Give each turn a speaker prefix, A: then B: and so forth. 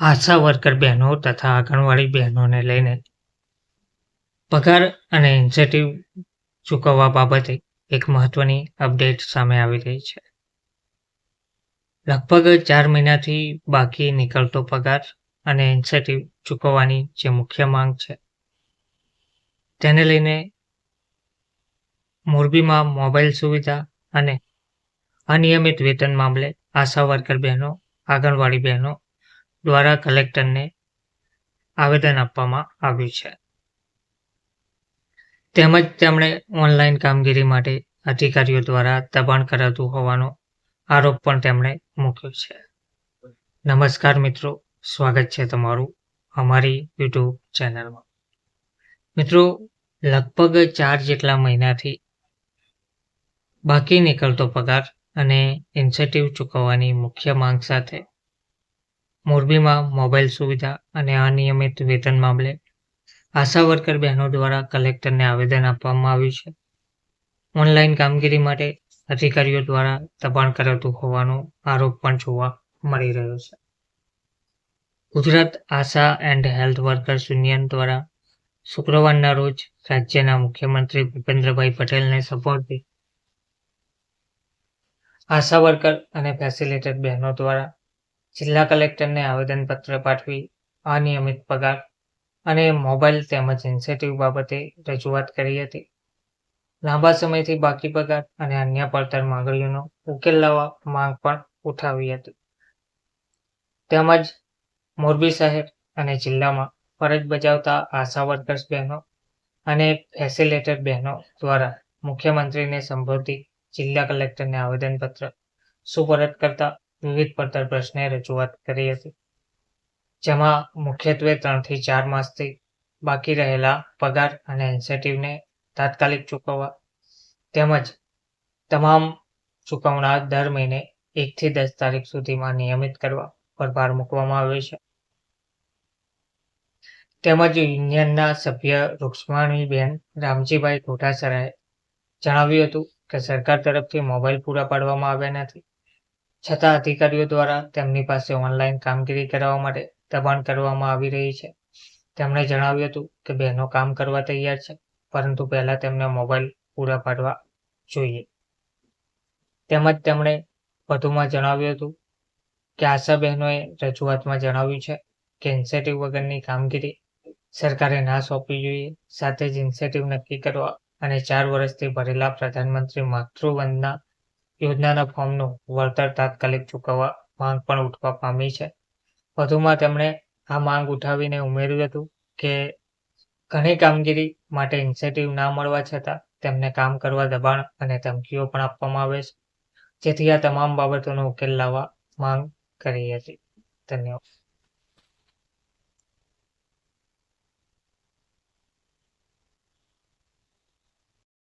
A: આશા worker બહેનો તથા આંગણવાડી બહેનોને લઈને પગાર અને ઇન્સેન્ટિવ ચૂકવવા બાબતે એક મહત્વની અપડેટ સામે આવી રહી છે. લગભગ ચાર મહિનાથી બાકી નીકળતો પગાર અને ઇન્સેન્ટિવ ચૂકવવાની જે મુખ્ય માંગ છે, તેને લઈને મોરબીમાં મોબાઈલ સુવિધા અને અનિયમિત વેતન મામલે આશા વર્કર બહેનો આંગણવાડી બહેનો દ્વારા કલેક્ટરને આવેદન આપવામાં આવ્યું છે. તેમજ તેમણે ઓનલાઈન કામગીરી માટે અધિકારીઓ દ્વારા દબાણ કરાતું હોવાનો આરોપ પણ તેમણે મૂક્યો છે. નમસ્કાર મિત્રો, સ્વાગત છે તમારું અમારી યુટ્યુબ ચેનલમાં. મિત્રો, લગભગ ચાર જેટલા મહિનાથી બાકી નીકળતો પગાર અને ઇન્સેન્ટિવ ચૂકવવાની મુખ્ય માંગ સાથે મોરબીમાં મોબાઈલ સુવિધા અને અનિયમિત વેતન મામલે આશા વર્કર બહેનો દ્વારા કલેક્ટરને આવેદન આપવામાં આવ્યું છે. ઓનલાઈન કામગીરી માટે અધિકારીઓ દ્વારા દબાણ કરાતું હોવાનો આરોપ પણ જોવા મળી રહ્યો છે. Gujarat ASHA and health workers union દ્વારા શુક્રવારના રોજ રાજ્યના મુખ્યમંત્રી ભૂપેન્દ્રભાઈ પટેલને સપોર્ટથી આશા વર્કર અને ફેસિલિટેટ બહેનો દ્વારા જિલ્લા કલેક્ટરને આવેદનપત્ર પાઠવી અનિયમિત પગાર અને મોબાઈલ તેમજ ઇન્સેન્ટિવ બાબતે રજૂઆત કરી હતી. લાંબા સમયથી બાકી પગાર અને અન્ય પડતર માંગણીઓનો ઉકેલ લાવવા માંગ પણ ઉઠાવી હતી. તેમજ મોરબી શહેર અને જિલ્લામાં ફરજ બજાવતા આશા વર્કર્સ બહેનો અને ફેસિલેટર બહેનો દ્વારા મુખ્યમંત્રીને સંબોધી જિલ્લા કલેક્ટરને આવેદનપત્ર સુપરત કરતા વિવિધ પડતર પ્રશ્ને રજૂઆત કરી હતી, જેમાં મુખ્યત્વે ત્રણથી ચાર માસથી બાકી રહેલા પગાર અને ઇન્સેન્ટિવને તાત્કાલિક ચૂકવવા તેમજ તમામ ચૂકવણા દર મહિને એકથી દસ તારીખ સુધીમાં નિયમિત કરવા પર ભાર મૂકવામાં આવ્યો છે. તેમજ યુનિયનના સભ્ય રૂક્ષ્મણીબેન રામજીભાઈ કોઠાસરાએ જણાવ્યું હતું કે સરકાર તરફથી મોબાઈલ પૂરા પાડવામાં આવ્યા નથી. છતાં અધિકારીઓ દ્વારા તેમની પાસે ઓનલાઈન કામગીરી કરાવવા માટે દબાણ કરવામાં આવી રહી છે. તેમણે જણાવ્યું હતું કે બહેનો કામ કરવા તૈયાર છે, પરંતુ પહેલા તેમને મોબાઈલ પૂરા પાડવા જોઈએ. તેમજ તેમણે વધુમાં જણાવ્યું હતું કે આશા બહેનોએ રજૂઆતમાં જણાવ્યું છે કે ઇન્સેટિવ વગરની કામગીરી સરકારે ના સોંપવી જોઈએ, સાથે જ ઇન્સેટિવ નક્કી કરવા અને ચાર વર્ષથી ભરેલા પ્રધાનમંત્રી માતૃવંદના યોજનાના ફોર્મનું વળતર તાત્કાલિક ચૂકવવા માંગ પણ ઉઠવા પામી છે. વધુમાં તેમણે આ માંગ ઉઠાવીને ઉમેર્યું હતું કે ઘણી કામગીરી માટે ઇન્સેન્ટિવ ના મળવા છતાં તેમને કામ કરવા દબાણ અને ધમકીઓ પણ આપવામાં આવે છે. જેથી આ તમામ બાબતોનો ઉકેલ લાવવા માંગ કરી હતી. ધન્યવાદ.